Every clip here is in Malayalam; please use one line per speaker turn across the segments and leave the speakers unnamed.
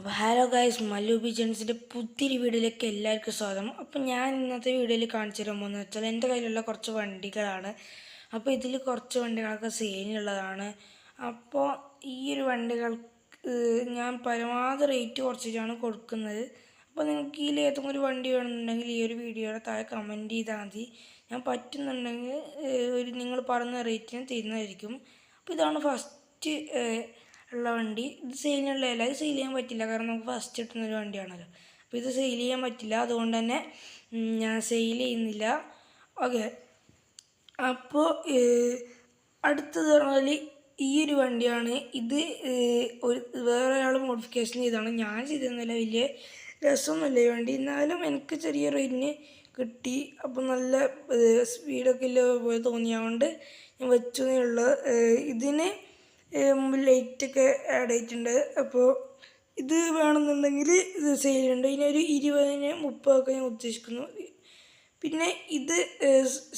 അപ്പോൾ ഹലോ ഗൈസ് മല്ലു ബിജൻസിന്റെ പുതിയൊരു വീഡിയോയിലേക്ക് എല്ലാവർക്കും സ്വാഗതം. അപ്പോൾ ഞാൻ ഇന്നത്തെ വീഡിയോയിൽ കാണിച്ചു തരാൻ പോകുന്നത് വെച്ചാൽ എന്റെ കയ്യിലുള്ള കുറച്ച് വണ്ടികളാണ്. അപ്പോൾ ഇതിൽ കുറച്ച് വണ്ടികളൊക്കെ സെയിലുള്ളതാണ് അപ്പോൾ ഈ ഒരു വണ്ടികൾക്ക് ഞാൻ പരമാവധി റേറ്റ് കുറച്ചിട്ടാണ് കൊടുക്കുന്നത്. അപ്പോൾ നിങ്ങൾക്ക് ഇതിൽ ഏതെങ്കിലും ഒരു വണ്ടി വേണമെന്നുണ്ടെങ്കിൽ ഈ ഒരു വീഡിയോയുടെ താഴെ കമന്റ് ചെയ്താൽ മതി. ഞാൻ പറ്റുന്നുണ്ടെങ്കിൽ ഒരു നിങ്ങൾ പറഞ്ഞ റേറ്റിന് തരുന്നതായിരിക്കും. അപ്പോൾ ഇതാണ് ഫസ്റ്റ് ഉള്ള വണ്ടി ഇത് സെയിലിനുള്ളതല്ല ഇത് സെയിൽ ചെയ്യാൻ പറ്റില്ല. കാരണം നമുക്ക് ഫസ്റ്റ് കിട്ടുന്നൊരു വണ്ടിയാണല്ലോ. അപ്പോൾ ഇത് സെയിൽ ചെയ്യാൻ പറ്റില്ല. അതുകൊണ്ട് തന്നെ ഞാൻ സെയിൽ ചെയ്യുന്നില്ല. ഓക്കെ അപ്പോൾ അടുത്തത് പറഞ്ഞാൽ ഈ ഒരു വണ്ടിയാണ്. ഇത് ഒരു വേറെ ഒരാൾ മോഡിഫിക്കേഷൻ ചെയ്താണ്. ഞാൻ ചെയ്തിരുന്നില്ല വലിയ രസമൊന്നുമില്ല ഈ വണ്ടി. എന്നാലും എനിക്ക് ചെറിയ റേറ്റിന് കിട്ടി. അപ്പോൾ നല്ല സ്പീഡൊക്കെ ഇല്ല പോലെ തോന്നിയതുകൊണ്ട് ഞാൻ വെച്ചു എന്നേ ഇതിന് ലൈറ്റൊക്കെ ആഡ് ആയിട്ടുണ്ട്. അപ്പോൾ ഇത് വേണമെന്നുണ്ടെങ്കിൽ ഇത് സെയിലുണ്ട് ഇനി ഒരു ഇരുപതിന് മുപ്പതൊക്കെ ഞാൻ ഉദ്ദേശിക്കുന്നു. പിന്നെ ഇത്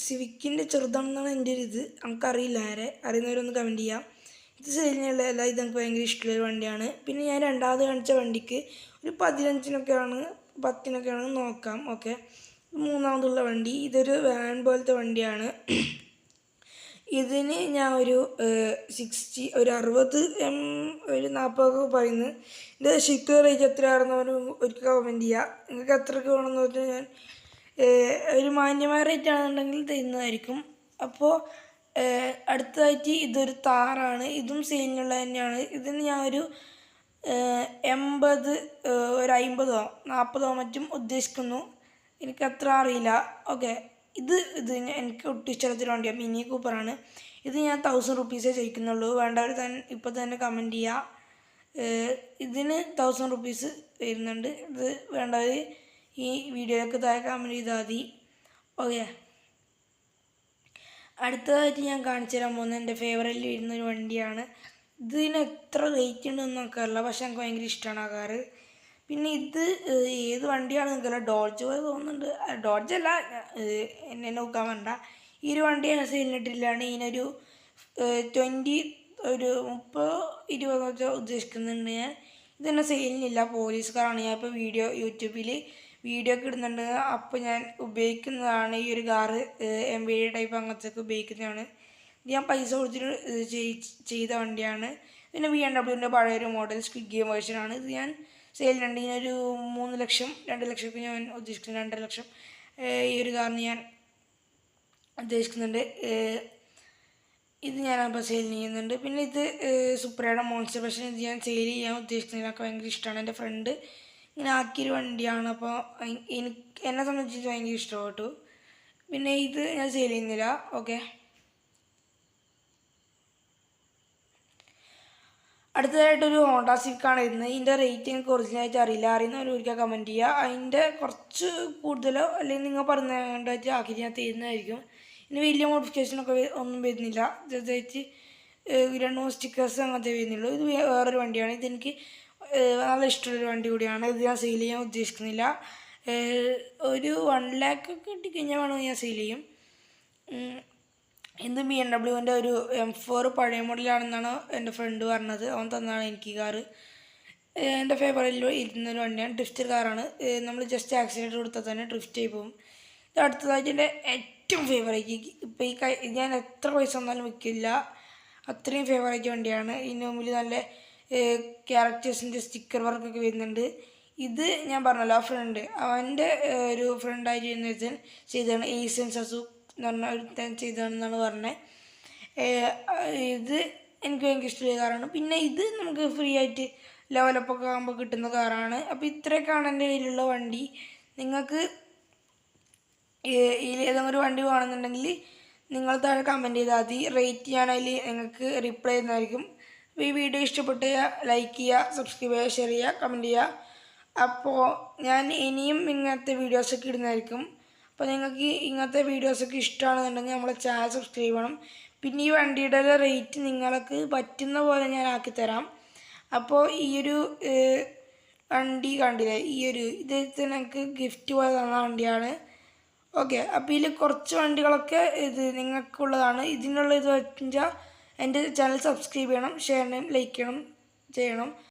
സിവിക്കിന്റെ ചെറുതാണെന്നാണ് എന്റെ ഒരു ഇത് നമുക്കറിയില്ല ആരെ. അറിയുന്നവരൊന്ന് കമന്റ് ചെയ്യാം. ഇത് സെയിലിനുള്ള അല്ല ഇത് നമുക്ക് ഭയങ്കര ഇഷ്ടമുള്ളൊരു വണ്ടിയാണ്. പിന്നെ ഞാൻ രണ്ടാമത് കാണിച്ച വണ്ടിക്ക് ഒരു പതിനഞ്ചിനൊക്കെയാണ് പത്തിനൊക്കെയാണ് നോക്കാം. ഓക്കെ മൂന്നാമതുള്ള വണ്ടി ഇതൊരു വാൻ പോലത്തെ വണ്ടിയാണ്. ഇതിന് ഞാൻ ഒരു സിക്സ്റ്റി ഒരു അറുപത് എം ഒരു നാൽപ്പതൊക്കെ പറയുന്നു. ഇത് ഷിക്ക് റേറ്റ് എത്രയാണെന്ന് ഒരു കമന്റ് ചെയ്യുക നിങ്ങൾക്ക് എത്രക്ക് വേണമെന്ന് വെച്ചാൽ ഞാൻ ഒരു മാന്യമായ റേറ്റ് ആണെന്നുണ്ടെങ്കിൽ തരുന്നതായിരിക്കും. അപ്പോൾ അടുത്തതായിട്ട് ഇതൊരു താറാണ്. ഇതും സെയിലിനുള്ള തന്നെയാണ്. ഇതിന് ഞാൻ ഒരു എൺപത് ഒരു അമ്പതോ നാൽപ്പതോ മറ്റും ഉദ്ദേശിക്കുന്നു. എനിക്ക് അറിയില്ല. ഓക്കെ ഇത് ഇത് എനിക്ക് ഒട്ടും ഇഷ്ടമുള്ളൊരു വണ്ടിയാണ് മിനി കൂപ്പറാണ്. ഇത് ഞാൻ തൗസൻഡ് റുപ്പീസേ ചോദിക്കുന്നുള്ളൂ. വേണ്ടവർ തന്നെ ഇപ്പോൾ തന്നെ കമന്റ് ചെയ്യുക ഇതിന് തൗസൻഡ് റുപ്പീസ് വരുന്നുണ്ട്. ഇത് വേണ്ടവർ ഈ വീഡിയോയിലേക്ക് താഴെ കമന്റ് ചെയ്താൽ മതി. ഓക്കെ അടുത്തതായിട്ട് ഞാൻ കാണിച്ചു തരാൻ പോകുന്നത് എന്റെ ഫേവറേറ്റിൽ വരുന്നൊരു വണ്ടിയാണ്. ഇതിന് എത്ര റേറ്റ് ഉണ്ടെന്ന് നോക്കാറില്ല. പക്ഷെ എനിക്ക് ഭയങ്കര ഇഷ്ടമാണ് ആ കാറ് പിന്നെ ഇത് ഏത് വണ്ടിയാണ് നിൽക്കില്ല ഡോഡ്ജ് പോലെ തോന്നുന്നുണ്ട്? ഡോഡ്ജ് അല്ല എന്നെ നോക്കാൻ വേണ്ട ഈ ഒരു വണ്ടി ഞാൻ സെയിലിനിട്ടില്ലാണ് ഇതിനൊരു ട്വന്റി ഒരു മുപ്പത് ഇരുപതോ വെച്ചാൽ ഉദ്ദേശിക്കുന്നുണ്ട് ഞാൻ. ഇതെന്നെ സെയിലിനില്ല പോലീസുകാരാണ്. ഞാൻ ഇപ്പോൾ വീഡിയോ യൂട്യൂബിൽ വീഡിയോ ഒക്കെ ഇടുന്നുണ്ട്. അപ്പോൾ ഞാൻ ഉപയോഗിക്കുന്നതാണ് ഈ ഒരു കാറ്. എം ബി ടൈപ്പ് അങ്ങനത്തെ ഒക്കെ ഉപയോഗിക്കുന്നതാണ്. ഇത് ഞാൻ പൈസ കൊടുത്തിട്ട് ചെയ്ത വണ്ടിയാണ്. പിന്നെ ബി എം ഡബ്ല്യൂന്റെ പഴയൊരു മോഡൽ സ്ക്വിഡ് വേർഷനാണ് ഇത് ഞാൻ സെയിലിനുണ്ട് ഇതിനൊരു മൂന്ന് ലക്ഷം രണ്ട് ലക്ഷം ഞാൻ ഉദ്ദേശിക്കുന്നത് രണ്ടര ലക്ഷം. ഈ ഒരു കാറിന് ഞാൻ ഉദ്ദേശിക്കുന്നുണ്ട്. ഇത് ഞാൻ അപ്പോൾ സെയിൽ ചെയ്യുന്നുണ്ട്. പിന്നെ ഇത് സുപ്രയുടെ മോൺസ്റ്റർ പക്ഷേ ഇത് ഞാൻ സെയിൽ ചെയ്യാൻ ഉദ്ദേശിക്കുന്നില്ല എനിക്ക് ഭയങ്കര ഇഷ്ടമാണ് എന്റെ ഫ്രണ്ട്. ഇങ്ങനെ ആക്കിയൊരു വണ്ടിയാണ്. അപ്പോൾ എനിക്ക് എന്നെ സംബന്ധിച്ച് ഭയങ്കര ഇഷ്ടപ്പെട്ടു. പിന്നെ ഇത് ഞാൻ സെയിൽ ചെയ്യുന്നില്ല. ഓക്കെ. അടുത്തതായിട്ടൊരു ഹോണ്ട ആണ് ഇരുന്നത് ഇതിന്റെ റേറ്റ് എനിക്ക് ഒറിജിനലായിട്ട് അറിയില്ല. അറിയുന്നവർ ഒരിക്കൽ കമന്റ് ചെയ്യുക. അതിന്റെ കുറച്ച് കൂടുതലോ അല്ലെങ്കിൽ നിങ്ങൾ പറഞ്ഞതായിട്ട് ആക്കിയിട്ട് ഞാൻ തരുന്നതായിരിക്കും. ഇനി വലിയ മോഡിഫിക്കേഷനൊക്കെ ഒന്നും വരുന്നില്ല. ഏഹ് രണ്ട് മൂന്ന് സ്റ്റിക്കേഴ്സ് അങ്ങനത്തെ വരുന്നുള്ളൂ. ഇത് വേറൊരു വണ്ടിയാണ്. ഇതെനിക്ക് നല്ല ഇഷ്ടമുള്ളൊരു വണ്ടി കൂടിയാണ്. ഇത് ഞാൻ സെയിൽ ചെയ്യാൻ ഉദ്ദേശിക്കുന്നില്ല. ഒരു വൺ ലാക്ക് ഒക്കെ കിട്ടിക്കഴിഞ്ഞാൽ വേണമെങ്കിൽ ഞാൻ സെയിൽ ചെയ്യും. ഇത് ബി എം ഡബ്ല്യുവിന്റെ ഒരു എം ഫോർ പഴയ മോഡലാണെന്നാണ് എന്റെ ഫ്രണ്ട് പറഞ്ഞത്. അവൻ തന്നാണ് എനിക്ക് കാറ്. എന്റെ ഫേവറിൽ ഇരുന്നൊരു വണ്ടിയാണ് ഡ്രിഫ്റ്റ് കാറാണ് നമ്മൾ ജസ്റ്റ് ആക്സിഡന്റ് കൊടുത്താൽ തന്നെ ഡ്രിഫ്റ്റ് ആയി പോകും. ഇത് അടുത്തതായിട്ട് എന്റെ ഏറ്റവും ഫേവറേറ്റ് ഇപ്പോൾ ഈ കൈ ഞാൻ എത്ര പൈസ വന്നാലും വിൽക്കില്ല. അത്രയും ഫേവറേറ്റ് വണ്ടിയാണ്. ഇതിന് മുമ്പിൽ നല്ല ക്യാരക്ടേഴ്സിന്റെ സ്റ്റിക്കർ വർക്കൊക്കെ വരുന്നുണ്ട്. ഇത് ഞാൻ പറഞ്ഞല്ലോ ആ ഫ്രണ്ട് അവന്റെ ഒരു ഫ്രണ്ടായിട്ട് ചെയ്യുന്ന ചെയ്തതാണ് ഏഷ്യൻ സസു എന്ന് പറഞ്ഞ ഒരുത്തൻ ചെയ്തതാണെന്നാണ് പറഞ്ഞത് ഇത് എനിക്ക് ഭയങ്കര ഇഷ്ടമുള്ള കാറാണ്. പിന്നെ ഇത് നമുക്ക് ഫ്രീ ആയിട്ട് ലെവലപ്പൊക്കെ ആകുമ്പോൾ കിട്ടുന്ന കാറാണ്. അപ്പോൾ ഇത്രയൊക്കെയാണ് എന്റെ കയ്യിലുള്ള വണ്ടി. നിങ്ങൾക്ക് ഇതിൽ ഏതെങ്കിലും ഒരു വണ്ടി വേണമെന്നുണ്ടെങ്കിൽ നിങ്ങൾ താഴെ കമന്റ് ചെയ്താൽ മതി. റേറ്റ് ചെയ്യാൻ അതിൽ നിങ്ങൾക്ക് റിപ്ലൈ ചെയ്യുന്നതായിരിക്കും അപ്പോൾ ഈ വീഡിയോ ഇഷ്ടപ്പെട്ട് ലൈക്ക് ചെയ്യുക സബ്സ്ക്രൈബ് ചെയ്യുക ഷെയർ ചെയ്യുക കമന്റ് ചെയ്യുക. അപ്പോൾ ഞാൻ ഇനിയും ഇങ്ങനത്തെ വീഡിയോസൊക്കെ ഇടുന്നതായിരിക്കും. അപ്പോൾ നിങ്ങൾക്ക് ഇങ്ങനത്തെ വീഡിയോസൊക്കെ ഇഷ്ടമാണെന്നുണ്ടെങ്കിൽ നമ്മളെ ചാനൽ സബ്സ്ക്രൈബ് ചെയ്യണം. പിന്നെ ഈ വണ്ടിയുടെ റേറ്റ് നിങ്ങൾക്ക് പറ്റുന്ന പോലെ ഞാൻ ആക്കി തരാം. അപ്പോൾ ഈ ഒരു വണ്ടി കണ്ടില്ലേ? ഈ ഒരു ഇത് നിങ്ങൾക്ക് ഗിഫ്റ്റ് പോലെ തന്ന വണ്ടിയാണ്. ഓക്കെ അപ്പോൾ ഇതിൽ കുറച്ച് വണ്ടികളൊക്കെ ഇത് നിങ്ങൾക്കുള്ളതാണ്. ഇതിനുള്ള ഇത് വെച്ചാൽ എന്റെ ചാനൽ സബ്സ്ക്രൈബ് ചെയ്യണം ഷെയർ ചെയ്യണം ലൈക്ക് ചെയ്യണം ചെയ്യണം.